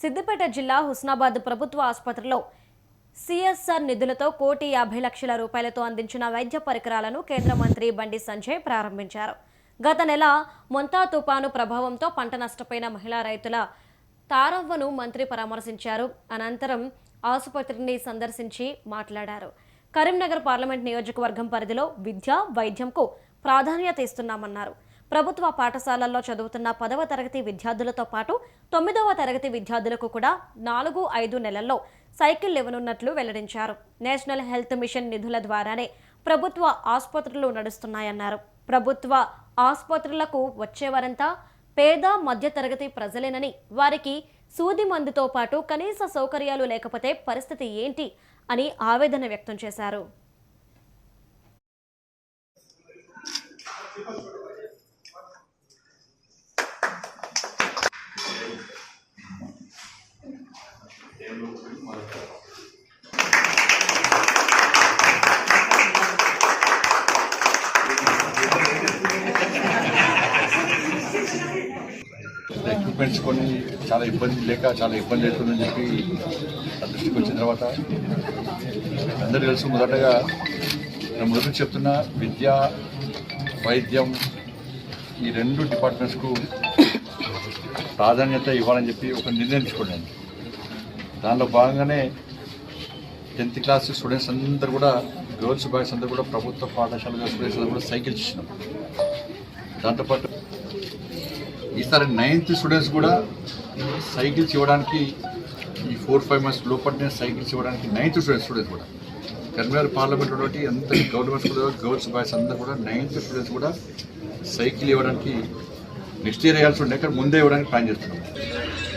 సిద్దిపేట జిల్లా హుస్నాబాద్ ప్రభుత్వ ఆసుపత్రిలో సిఎస్ఆర్ నిధులతో కోటి యాభై లక్షల రూపాయలతో అందించిన వైద్య పరికరాలను కేంద్ర మంత్రి బండి సంజయ్ ప్రారంభించారు. గత నెల మొంతా తుపాను ప్రభావంతో పంట నష్టపోయిన మహిళా రైతుల తారవ్వను మంత్రి పరామర్శించారు. అనంతరం ఆసుపత్రిని సందర్శించి మాట్లాడారు. కరీంనగర్ పార్లమెంట్ నియోజకవర్గం పరిధిలో విద్య వైద్యంకు ప్రాధాన్యత ఇస్తున్నామన్నారు. ప్రభుత్వ పాఠశాలల్లో చదువుతున్న పదవ తరగతి విద్యార్థులతో పాటు తొమ్మిదవ తరగతి విద్యార్థులకు కూడా నాలుగు ఐదు నెలల్లో సైకిల్ ఇవ్వనున్నట్లు వెల్లడించారు. నేషనల్ హెల్త్ మిషన్ నిధుల ద్వారానే ప్రభుత్వ ఆసుపత్రులు నడుస్తున్నాయన్నారు. ప్రభుత్వ ఆసుపత్రులకు వచ్చేవారంతా పేద మధ్యతరగతి ప్రజలేనని వారికి సూది మందుతో పాటు కనీస సౌకర్యాలు లేకపోతే పరిస్థితి ఏంటి అని ఆవేదన వ్యక్తం చేశారు. ఎక్విప్మెంట్స్ కొన్ని చాలా ఇబ్బంది లేక చాలా ఇబ్బంది అవుతుందని చెప్పి దృష్టికి వచ్చిన తర్వాత అందరూ తెలుసు మొదటగా నేను మొదటి చెప్తున్న విద్య వైద్యం ఈ రెండు డిపార్ట్మెంట్స్కు ప్రాధాన్యత ఇవ్వాలని చెప్పి ఒక నిర్ణయించుకున్నాను దానిలో భాగంగానే టెన్త్ క్లాస్ స్టూడెంట్స్ అందరూ కూడా గర్ల్స్ బాయ్స్ అందరూ కూడా ప్రభుత్వ పాఠశాల స్టూడెంట్స్ అందరూ కూడా సైకిల్స్ ఇచ్చినాం దాంతోపాటు ఈసారి నైన్త్ స్టూడెంట్స్ కూడా సైకిల్స్ ఇవ్వడానికి ఈ ఫోర్ ఫైవ్ మంత్స్ లోపలనే సైకిల్స్ ఇవ్వడానికి నైన్త్ స్టూడెంట్స్ స్టూడెంట్స్ కూడా కరీంనగర్ పార్లమెంట్ ఉన్నటువంటి అందరి గవర్నమెంట్ స్కూల్ గర్ల్స్ బాయ్స్ అందరూ కూడా నైన్త్ స్టూడెంట్స్ కూడా సైకిల్ ఇవ్వడానికి నెక్స్ట్ ఇయర్ వేయాల్సి ఉండే కానీ ముందే ఇవ్వడానికి ప్లాన్ చేస్తున్నాం.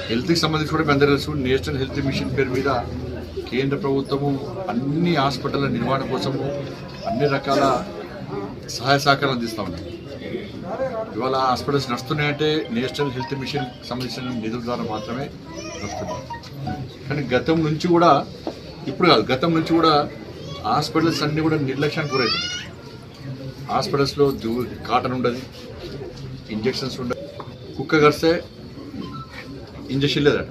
హెల్త్కి సంబంధించి కూడా మీ అందరూ తెలుసు నేషనల్ హెల్త్ మిషన్ పేరు మీద కేంద్ర ప్రభుత్వము అన్ని హాస్పిటల్ నిర్మాణం కోసము అన్ని రకాల సహాయ సహకారాలు అందిస్తూ ఉన్నాయి ఇవాళ హాస్పిటల్స్ నడుస్తున్నాయంటే నేషనల్ హెల్త్ మిషన్ సంబంధించిన నిధుల ద్వారా మాత్రమే నడుస్తున్నాయి. కానీ గతం నుంచి కూడా ఇప్పుడు కాదు గతం నుంచి కూడా హాస్పిటల్స్ అన్నీ కూడా నిర్లక్ష్యానికి గురవుతున్నాయి. హాస్పిటల్స్లో దూ కాటన్ ఉండదు ఇంజెక్షన్స్ ఉండదు కుక్క కరిస్తే ఇంజక్షన్ లేదట